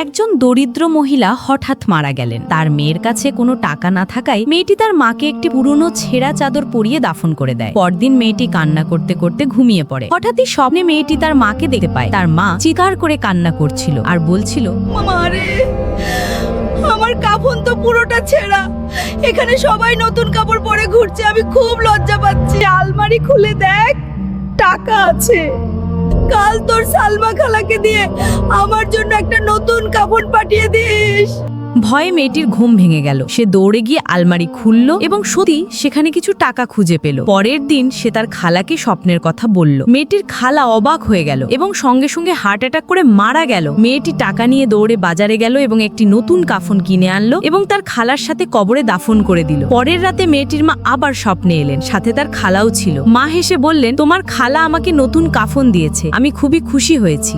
একজন দরিদ্র মহিলা হঠাৎ মারা গেলেন। তার মেয়ের কাছে কোনো টাকা না থাকায় মেয়েটি তার মাকে একটি পুরনো ছেঁড়া চাদর পরিয়ে দাফন করে দেয়। পরদিন মেয়েটি কান্না করতে করতে ঘুমিয়ে পড়ে। হঠাৎই স্বপ্নে মেয়েটি তার মাকে দেখতে পায়। তার মা চিকার করে কান্না করছিল আর বলছিল আমার কাফন তো পুরোটা ছেঁড়া। এখানে সবাই নতুন কাপড় পরে ঘুরছে। আমি খুব লজ্জা পাচ্ছি। আলমারি খুলে দেখ, টাকা আছে। কাল তোর সালমা খালাকে দিয়ে আমার জন্য একটা নতুন কাপড় পাঠিয়ে দিস। ভয়ে মেয়েটির ঘুম ভেঙে গেল। সে দৌড়ে গিয়ে আলমারি খুলল এবং সতী সেখানে কিছু টাকা খুঁজে পেল। পরের দিন সে তার খালাকে স্বপ্নের কথা বলল। মেয়েটির খালা অবাক হয়ে গেল এবং সঙ্গে সঙ্গে হার্ট অ্যাটাক করে মারা গেল। মেয়েটি টাকা নিয়ে দৌড়ে বাজারে গেল এবং একটি নতুন কাফন কিনে আনলো এবং তার খালার সাথে কবরে দাফন করে দিল। পরের রাতে মেয়েটির মা আবার স্বপ্নে এলেন। সাথে তার খালাও ছিল। মা হেসে বললেন, তোমার খালা আমাকে নতুন কাফন দিয়েছে। আমি খুবই খুশি হয়েছি।